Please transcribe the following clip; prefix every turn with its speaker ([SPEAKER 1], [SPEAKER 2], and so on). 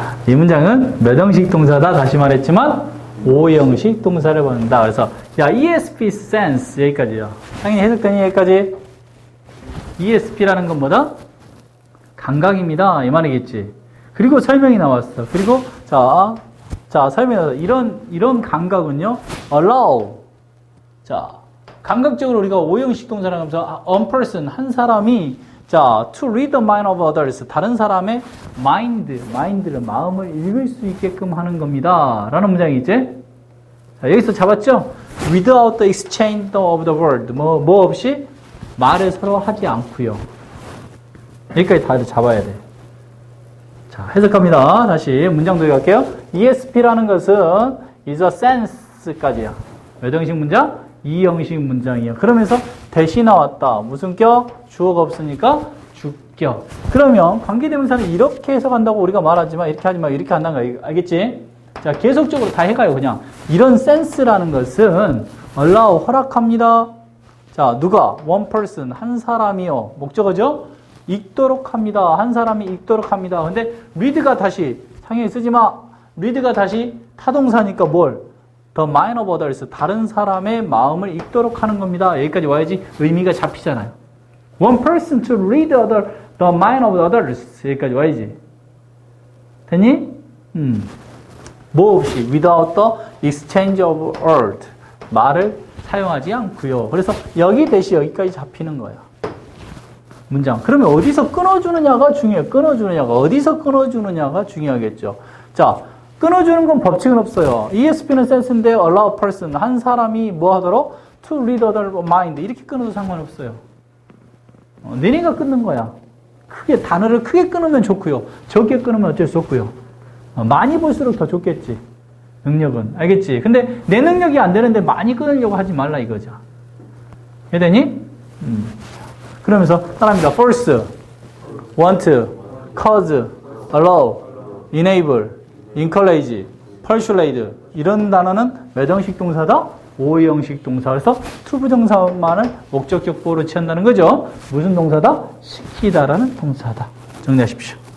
[SPEAKER 1] 자, 이 문장은 몇 형식 동사다 다시 말했지만 5형식 동사를 본다. 그래서 야 ESP sense 여기까지요. 당연히 해석되니 여기까지 ESP라는 건 뭐다? 감각입니다. 이 말이겠지. 그리고 설명이 나왔어. 그리고 자, 자 설명 이런 이런 감각은요. allow. 자, 감각적으로 우리가 5형식 동사를 하면서 one person 한 사람이 자, to read the mind of others 다른 사람의 mind, mind를 마음을 읽을 수 있게끔 하는 겁니다. 라는 문장이 있지? 자, 여기서 잡았죠? without the exchange of the word 뭐, 뭐 없이 말을 서로 하지 않고요. 여기까지 다 잡아야 돼. 자, 해석합니다. 다시 문장 도입 할게요. ESP라는 것은 is a sense까지야. 몇 형식 문장? 2형식 문장이에요. 그러면서 대시 나왔다. 무슨 격? 주어가 없으니까 주격. 그러면 관계대명사를 이렇게 해석한다고 우리가 말하지만 이렇게 하지 마. 이렇게 한다는 거 알겠지? 자, 계속적으로 다 해가요. 그냥. 이런 센스라는 것은 allow 허락합니다. 자, 누가? one person, 한 사람이요. 목적어죠? 읽도록 합니다. 한 사람이 읽도록 합니다. 근데 read가 다시, 상형에 쓰지 마. read가 다시 타동사니까 뭘? The mind of others. 다른 사람의 마음을 읽도록 하는 겁니다. 여기까지 와야지 의미가 잡히잖아요. one person to read other, the mind of others. 여기까지 와야지. 됐니? 음. 뭐 없이 without the exchange of word. 말을 사용하지 않고요. 그래서 여기 대시 여기까지 잡히는 거야. 문장. 그러면 어디서 끊어주느냐가 중요해요. 끊어주느냐가. 어디서 끊어주느냐가 중요하겠죠. 자, 끊어주는 건 법칙은 없어요. ESP는 센스인데 allow person. 한 사람이 뭐 하도록? to read other mind. 이렇게 끊어도 상관없어요. 어, 너네가 끊는 거야. 크게, 단어를 크게 끊으면 좋고요. 적게 끊으면 어쩔 수 없고요. 어, 많이 볼수록 더 좋겠지. 능력은. 알겠지? 근데 내 능력이 안 되는데 많이 끊으려고 하지 말라 이거죠. 이해되니? 음. 그러면서 따라합니다. force, want, cause, allow, enable, encourage, persuade 이런 단어는 몇 형식 동사다? 5형식 동사. 그래서 투부정사만을 목적격 보호로 취한다는 거죠. 무슨 동사다? 시키다라는 동사다. 정리하십시오.